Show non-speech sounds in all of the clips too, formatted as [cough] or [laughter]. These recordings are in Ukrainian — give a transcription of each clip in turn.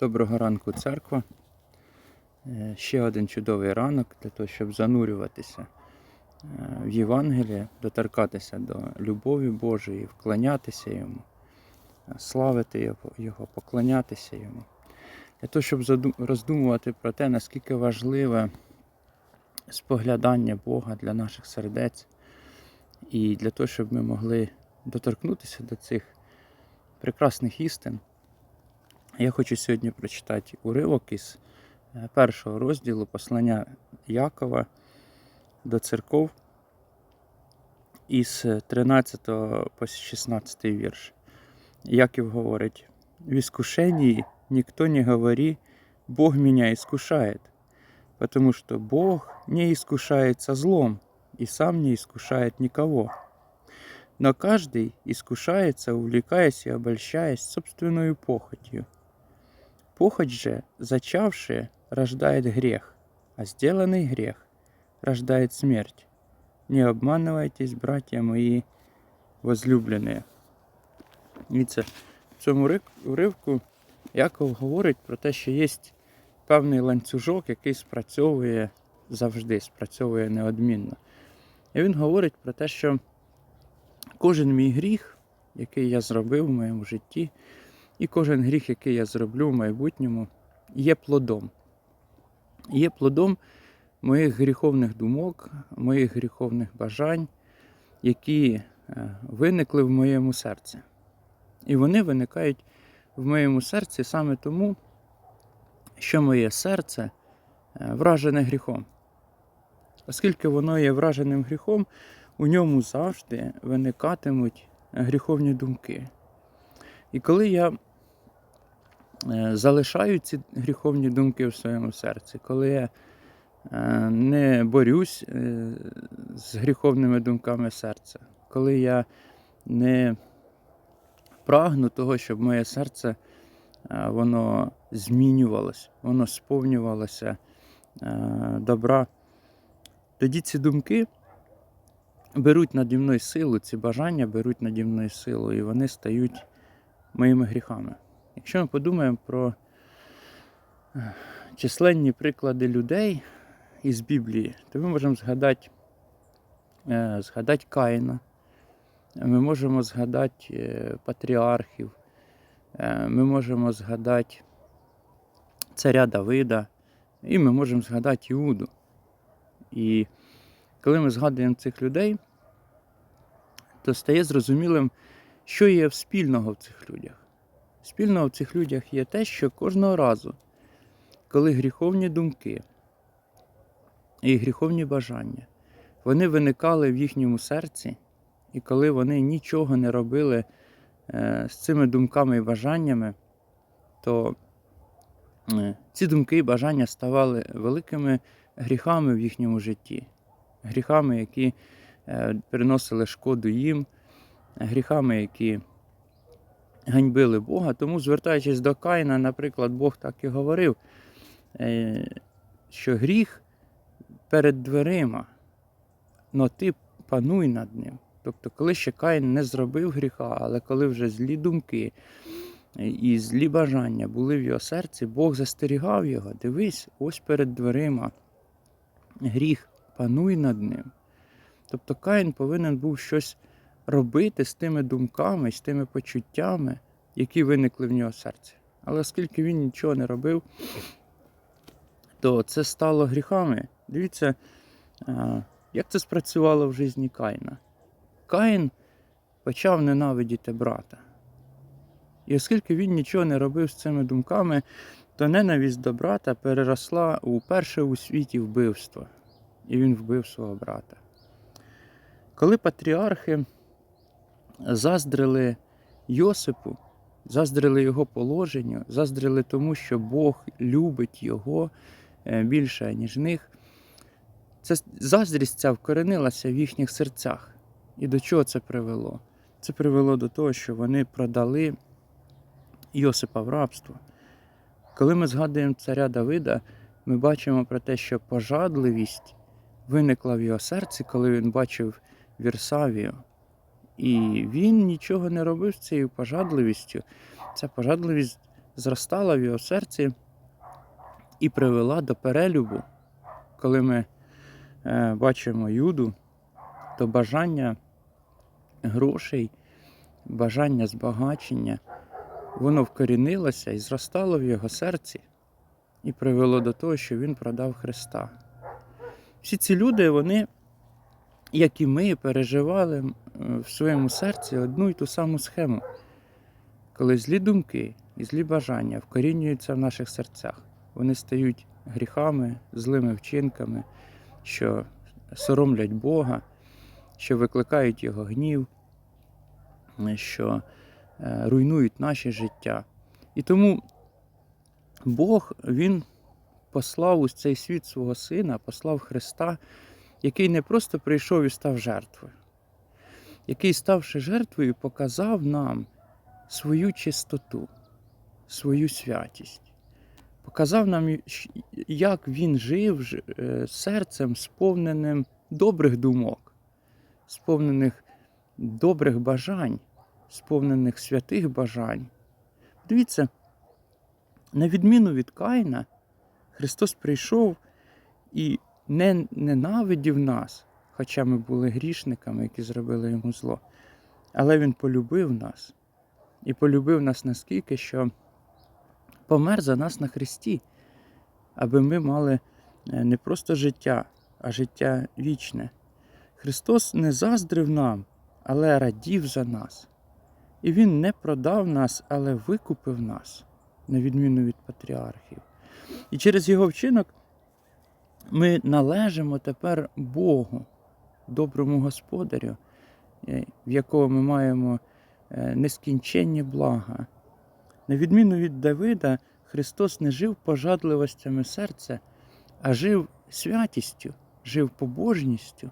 Доброго ранку, церква. Е, Ще один чудовий ранок для того, щоб занурюватися е, в Євангеліє, доторкатися до любові Божої, вклонятися йому, е, славити Його, Його, поклонятися йому. Для того, щоб роздумувати про те, наскільки важливе споглядання Бога для наших сердець, і для того, щоб ми могли доторкнутися до цих прекрасних істин. Я хочу сьогодні прочитати уривок із е, першого розділу послання Якова до церков із 13 по 16 вірш. Яків говорить: в искушении никто не говори, Бог меня искушает, потому что Бог не искушается злом и сам не искушает никого. Но каждый искушается, увлекаясь и обольщаясь собственной похотью. Похоть же, зачавшая, рождает грех, а сделанный грех рождает смерть. Не обманывайтесь, братья мої возлюблені. Дивіться, в цьому уривку Яков говорить про те, що є певний ланцюжок, який спрацьовує завжди, спрацьовує неодмінно. І він говорить про те, що кожен мій гріх, який я зробив в моєму житті, і кожен гріх, який я зроблю в майбутньому, є плодом. Є плодом моїх гріховних думок, моїх гріховних бажань, які е, виникли в моєму серці. І вони виникають в моєму серці саме тому, що моє серце е, вражене гріхом. Оскільки воно є враженим гріхом, у ньому завжди виникатимуть гріховні думки. І коли я залишаю ці гріховні думки в своєму серці, коли я е, не борюсь е, з гріховними думками серця, коли я не прагну того, щоб моє серце е, воно змінювалося, воно сповнювалося е, добра, тоді ці думки беруть наді мною силу, ці бажання беруть наді мною силу, і вони стають моїми гріхами. Якщо ми подумаємо про е, численні приклади людей із Біблії, то ми можемо згадати, е, згадати Каїна, ми можемо згадати е, патріархів, ми можемо згадати царя Давида, і ми можемо згадати Іуду. І коли ми згадуємо цих людей, то стає зрозумілим, що є спільного в цих людях. Спільного в цих людях є те, що кожного разу, коли гріховні думки і гріховні бажання, вони виникали в їхньому серці, і коли вони нічого не робили е, з цими думками і бажаннями, то е, ці думки і бажання ставали великими гріхами в їхньому житті, гріхами, які е, приносили шкоду їм, гріхами, які ганьбили Бога. Тому, звертаючись до Каїна, наприклад, Бог так і говорив, е, що гріх перед дверима, но ти пануй над ним. Тобто, коли ще Каїн не зробив гріха, але коли вже злі думки і злі бажання були в його серці, Бог застерігав його. Дивись, ось перед дверима гріх, пануй над ним. Тобто Каїн повинен був щось робити з тими думками, з тими почуттями, які виникли в нього в серці. Але оскільки він нічого не робив, то це стало гріхами. Дивіться, як це спрацювало в житті Каїна. Каїн почав ненавидіти брата. І оскільки він нічого не робив з цими думками, то ненависть до брата переросла у перше у світі вбивство. І він вбив свого брата. Коли патріархи заздрили Йосипу, заздрили його положенню, заздрили тому, що Бог любить його е, більше, ніж них, це заздрість ця вкоренилася в їхніх серцях. І до чого це привело? Це привело до того, що вони продали Йосипа в рабство. Коли ми згадуємо царя Давида, ми бачимо про те, що пожадливість виникла в його серці, коли він бачив Вірсавію. І він нічого не робив з цією пожадливістю. Ця пожадливість зростала в його серці і привела до перелюбу. Коли ми е, бачимо Юду, то бажання грошей, бажання збагачення, воно вкорінилося і зростало в його серці і привело до того, що він продав Христа. Всі ці люди, вони, як і ми, переживали в своєму серці одну і ту саму схему, коли злі думки і злі бажання вкорінюються в наших серцях. Вони стають гріхами, злими вчинками, що соромлять Бога, що викликають Його гнів, що е, руйнують наше життя. І тому Бог Він послав у цей світ свого Сина, послав Христа, який не просто прийшов і став жертвою, який, ставши жертвою, показав нам свою чистоту, свою святість. Показав нам, як він жив е, серцем, сповненим добрих думок, сповнених добрих бажань, сповнених святих бажань. Дивіться, на відміну від Каїна, Христос прийшов і не ненавидів нас, хоча ми були грішниками, які зробили йому зло. Але Він полюбив нас. І полюбив нас наскільки, що помер за нас на Христі, аби ми мали е, не просто життя, а життя вічне. Христос не заздрив нам, але радів за нас. І Він не продав нас, але викупив нас, на відміну від патріархів. І через його вчинок ми належимо тепер Богу, доброму Господарю, е, в якого ми маємо е, нескінченні блага. На відміну від Давида, Христос не жив пожадливостями серця, а жив святістю, жив побожністю.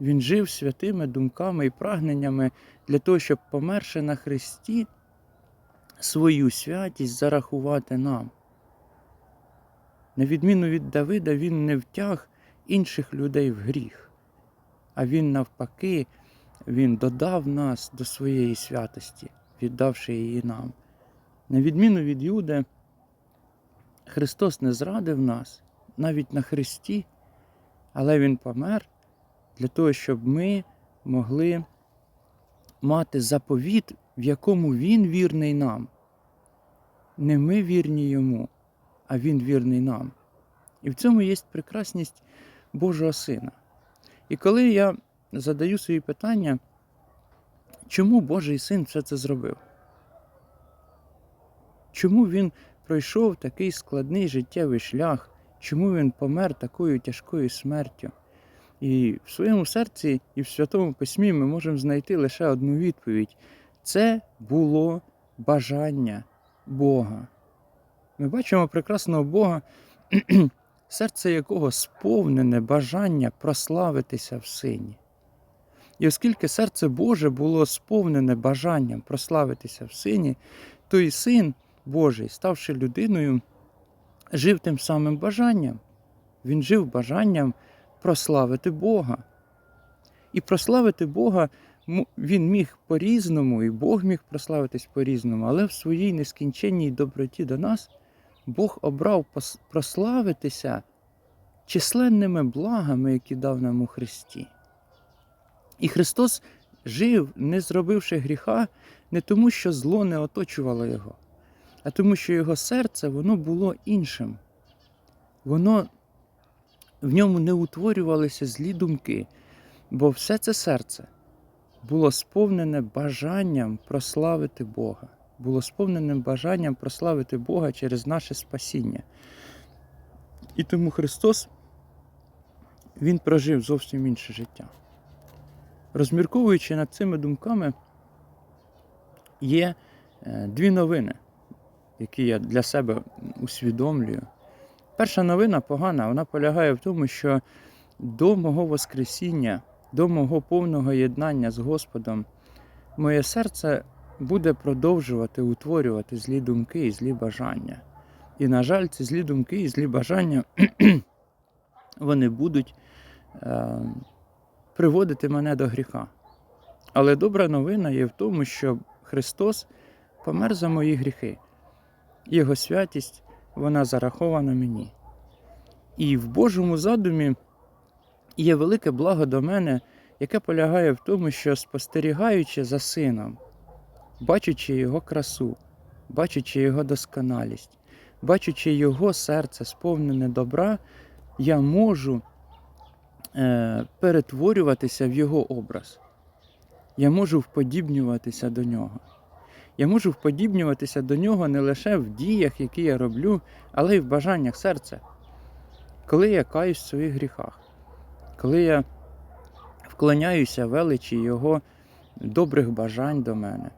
Він жив святими думками і прагненнями для того, щоб, померши на Христі, свою святість зарахувати нам. На відміну від Давида, він не втяг інших людей в гріх, а він навпаки, він додав нас до своєї святості, віддавши її нам. На відміну від Юди, Христос не зрадив нас навіть на Христі, але Він помер для того, щоб ми могли мати заповіт, в якому Він вірний нам. Не ми вірні йому, а Він вірний нам. І в цьому є прекрасність Божого Сина. І коли я задаю собі питання, чому Божий син все це зробив? Чому він пройшов такий складний життєвий шлях? Чому він помер такою тяжкою смертю? І в своєму серці і в Святому Письмі ми можемо знайти лише одну відповідь: це було бажання Бога. Ми бачимо прекрасного Бога, [clears throat] серце якого сповнене бажання прославитися в сині. І оскільки серце Боже було сповнене бажанням прославитися в сині, то і син Божий, ставши людиною, жив тим самим бажанням. Він жив бажанням прославити Бога. І прославити Бога він міг по-різному, і Бог міг прославитись по-різному, але в своїй нескінченній доброті до нас Бог обрав прославитися численними благами, які дав нам у Христі. І Христос жив, не зробивши гріха, не тому, що зло не оточувало Його, а тому, що Його серце воно було іншим. Воно в ньому не утворювалися злі думки, бо все це серце було сповнене бажанням прославити Бога, було сповненим бажанням прославити Бога через наше спасіння. І тому Христос Він прожив зовсім інше життя. Розмірковуючи над цими думками, є е, дві новини, які я для себе усвідомлюю. Перша новина погана, вона полягає в тому, що до мого Воскресіння, до мого повного єднання з Господом, моє серце буде продовжувати утворювати злі думки і злі бажання. І, на жаль, ці злі думки і злі бажання [clears throat] вони будуть е, приводити мене до гріха. Але добра новина є в тому, що Христос помер за мої гріхи. Його святість, вона зарахована мені. І в Божому задумі є велике благо до мене, яке полягає в тому, що спостерігаючи за сином, бачачи його красу, бачачи його досконалість, бачачи його серце сповнене добра, я можу е, перетворюватися в його образ. Я можу вподібнюватися до нього. Я можу вподібнюватися до нього не лише в діях, які я роблю, але й в бажаннях серця. Коли я каюсь в своїх гріхах, коли я вклоняюся величі Його добрих бажань до мене,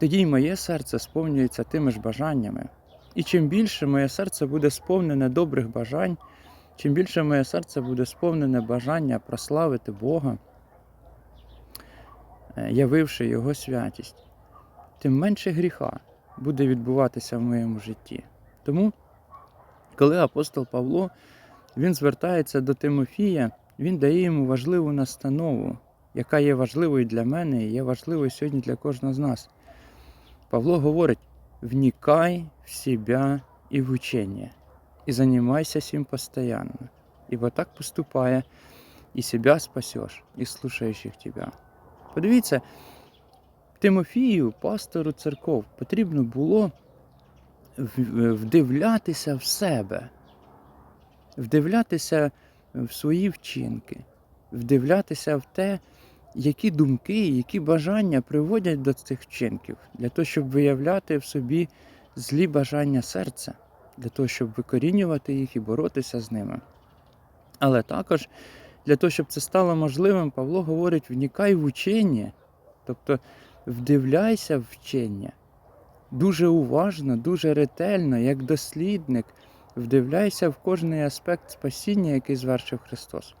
тоді й моє серце сповнюється тими ж бажаннями. І чим більше моє серце буде сповнене добрих бажань, чим більше моє серце буде сповнене бажання прославити Бога, е, явивши Його святість, тим менше гріха буде відбуватися в моєму житті. Тому, коли апостол Павло він звертається до Тимофія, він дає йому важливу настанову, яка є важливою для мене і є важливою сьогодні для кожного з нас. Павло говорить: вникай в себя и в учение, и занимайся сим постоянно, ибо так поступая, и себя спасешь, и слушающих тебя. Подивіться, Тимофію, пастору церков, потрібно було вдивлятися в себе, вдивлятися в свої вчинки, вдивлятися в те, які думки, які бажання приводять до цих вчинків, для того, щоб виявляти в собі злі бажання серця, для того, щоб викорінювати їх і боротися з ними. Але також для того, щоб це стало можливим, Павло говорить: вникай в учення, тобто вдивляйся в вчення. Дуже уважно, дуже ретельно, як дослідник, вдивляйся в кожний аспект спасіння, який звершив Христос.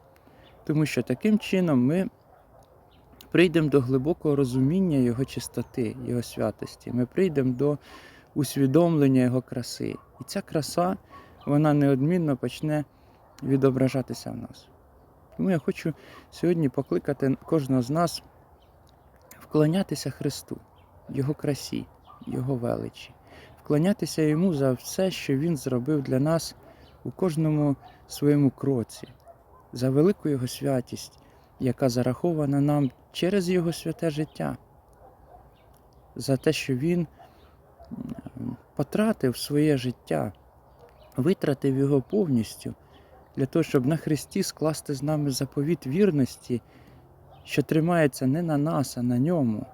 Тому що таким чином ми прийдемо до глибокого розуміння Його чистоти, Його святості. Ми прийдемо до усвідомлення Його краси. І ця краса, вона неодмінно почне відображатися в нас. Тому я хочу сьогодні покликати кожного з нас вклонятися Христу, Його красі, Його величі, вклонятися Йому за все, що Він зробив для нас у кожному своєму кроці, за велику Його святість, яка зарахована нам через Його святе життя, за те, що Він потратив своє життя, витратив його повністю для того, щоб на Христі скласти з нами заповіт вірності, що тримається не на нас, а на ньому,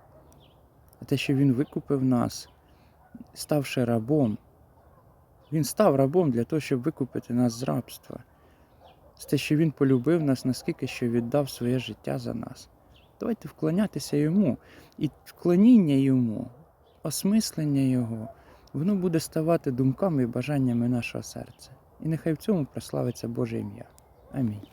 а те, що Він викупив нас, ставши рабом. Він став рабом для того, щоб викупити нас з рабства. З те, що Він полюбив нас наскільки, що віддав своє життя за нас. Давайте вклонятися йому. І вклоніння йому, осмислення його, воно буде ставати думками і бажаннями нашого серця. І нехай в цьому прославиться Боже ім'я. Амінь.